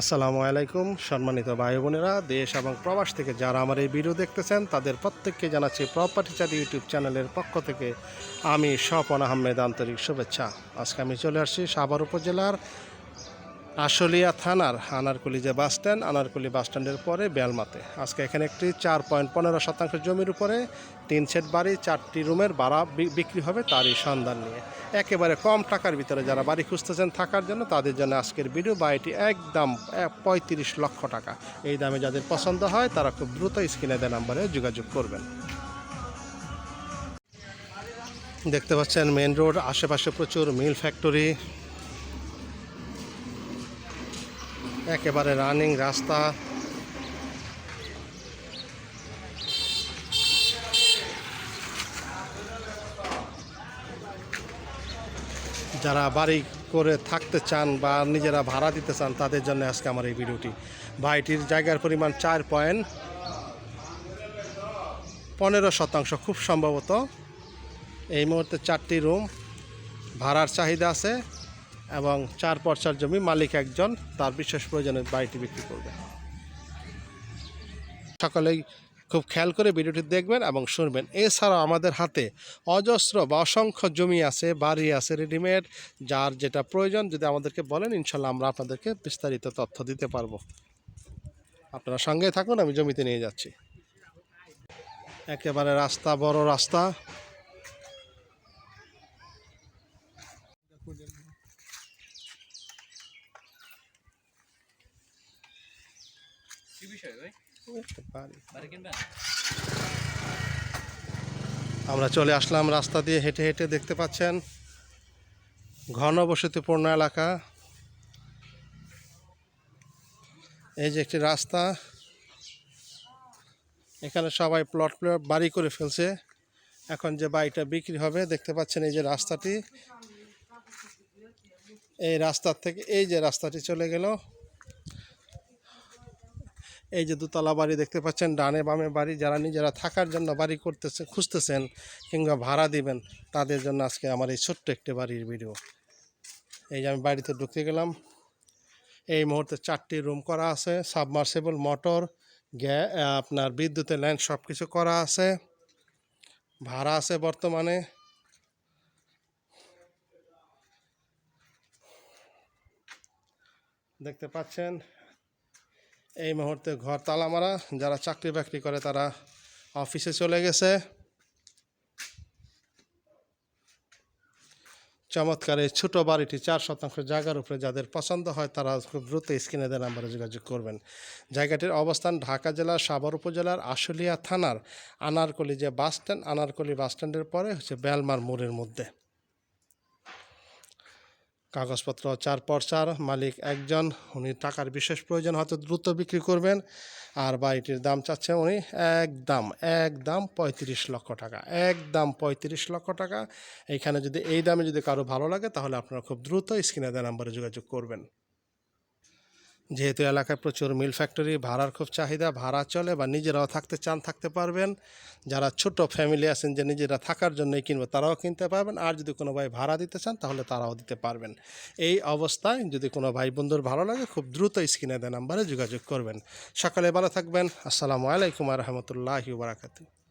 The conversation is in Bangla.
আসসালামু আলাইকুম, সম্মানিত ভাই বোনেরা, দেশ এবং প্রবাস থেকে যারা আমার এই ভিডিও দেখতেছেন, তাদের প্রত্যেককে জানাচ্ছি প্রপার্টি চার ইউটিউব চ্যানেলের পক্ষ থেকে আমি স্বপন আহমেদ আন্তরিক শুভেচ্ছা। আজকে আমি চলে আসছি সাভার উপজেলার আশুলিয়া থানার আনারকুলি যে বাস স্ট্যান্ড, আনারকুলি বাস স্ট্যান্ডের পরে বেলমাতে। আজকে এখানে একটি চার পয়েন্ট পনেরো শতাংশ জমির উপরে তিন সেট বাড়ি, চারটি রুমের ভাড়া বি- বিক্রি হবে তারই সন্ধান নিয়ে। একেবারে কম টাকার ভিতরে যারা বাড়ি খুঁজতেছেন থাকার জন্য তাদের জন্য আজকের ভিডিও বাড়িটি একদম পঁয়ত্রিশ লক্ষ টাকা। এই দামে যাদের পছন্দ হয় তারা খুব দ্রুত স্ক্রিনে দেওয়া নাম্বারে যোগাযোগ করবেন। দেখতে পাচ্ছেন মেন রোড, আশেপাশে প্রচুর মিল ফ্যাক্টরি। একেবারে রানিং রাস্তা। যারা বাড়ি করে থাকতে চান বা নিজেরা ভাড়া দিতে চান, তাদের জন্য আজকে আমার এই ভিডিওটি। বাড়িটির জায়গার পরিমাণ চার পয়েন্ট পনেরো শতাংশ, খুব সম্ভবত এই মুহূর্তে চারটি রুম ভাড়ার চাহিদা আছে। এবং চার পর্চার জমি মালিক একজন, তার বিশেষ প্রয়োজনে বাড়িটি বিক্রি করবে। সকলেই খুব খেয়াল করে ভিডিওটি দেখবেন এবং শুনবেন। এছাড়াও আমাদের হাতে অজস্র বা অসংখ্য জমি আছে, বাড়ি আছে রেডিমেড যার যেটা প্রয়োজন, যদি আমাদেরকে বলেন, ইনশাল্লাহ আমরা আপনাদেরকে বিস্তারিত তথ্য দিতে পারব। আপনারা সঙ্গে থাকুন, আমি জমিতে নিয়ে যাচ্ছি। একেবারে রাস্তা, বড় রাস্তা কি বিষয় ভাই বাড়ি বাড়ি কিনবেন আমরা চলে আসলাম রাস্তা দিয়ে হেঁটে হেঁটে দেখতে পাচ্ছেন ঘন বসতিপূর্ণ এলাকা। এই যে একটি রাস্তা এখানে সবাই প্লট প্লট বাড়ি করে ফেলছে। এখন যে বাড়িটা বিক্রি হবে দেখতে পাচ্ছেন এই যে রাস্তাটি। এই রাস্তার থেকে এই যে রাস্তাটি চলে গেল। এই যে দোতলা বাড়ি দেখতে পাচ্ছেন, ডানে বামে বাড়ি। যারা নিজেরা থাকার জন্য বাড়ি করতেছে খুঁজতেছেন কিংবা ভাড়া দিবেন, তাদের জন্য আজকে আমার এই ছোট্ট একটি বাড়ির ভিডিও এই যে আমি বাড়িতে ঢুকে গেলাম। এই মুহূর্তে চারটি রুম করা আছে সাবমার্সেবল মোটর গ্যা আপনার বিদ্যুতের লাইন সব কিছু করা আছে। ভাড়া আছে বর্তমানে। দেখতে পাচ্ছেন এই মুহূর্তে ঘর তালা মারা যারা চাকরি বাকরি করে তারা অফিসে চলে গেছে। চমৎকার, এই ছোটো বাড়িটি চার শতাংশ জায়গার উপরে যাদের পছন্দ হয় তারা খুব দ্রুত স্ক্রিনে নাম্বারে যোগাযোগ করবেন। জায়গাটির অবস্থান ঢাকা জেলার, সাভার উপজেলার, আশুলিয়া থানার আনারকলি যে বাস স্ট্যান্ড আনারকলি বাস স্ট্যান্ডের পরে হচ্ছে বেলমার মোড়ের মধ্যে। কাগজপত্র, চার পর্চার, মালিক একজন, উনি টাকার বিশেষ প্রয়োজন হয়তো দ্রুত বিক্রি করবেন। আর বাড়িটির দাম চাচ্ছেন উনি একদম একদম পঁয়ত্রিশ লক্ষ টাকা, একদম পঁয়ত্রিশ লক্ষ টাকা। এইখানে যদি এই দামে যদি কারও ভালো লাগে তাহলে আপনারা খুব দ্রুত স্ক্রিনে দেওয়া নাম্বারে যোগাযোগ করবেন। যেহেতু এলাকায় প্রচুর মিল ফ্যাক্টরি, ভাড়ার খুব চাহিদা, ভাড়া চলে বা নিজেরাও থাকতে চান, থাকতে পারবেন। যারা ছোট ফ্যামিলি আছেন যে নিজেরা থাকার জন্যই কিনবে, তারাও কিনতে পারবেন। আর যদি কোনো ভাই ভাড়া দিতে চান, তাহলে তারাও দিতে পারবেন। এই অবস্থায় যদি কোনো ভাই বন্ধুর ভালো লাগে, খুব দ্রুত স্ক্রিনে দেওয়া নাম্বারে যোগাযোগ করবেন। সকালে ভালো থাকবেন। আসসালামু আলাইকুম রহমতুল্লাহি বারাকাতু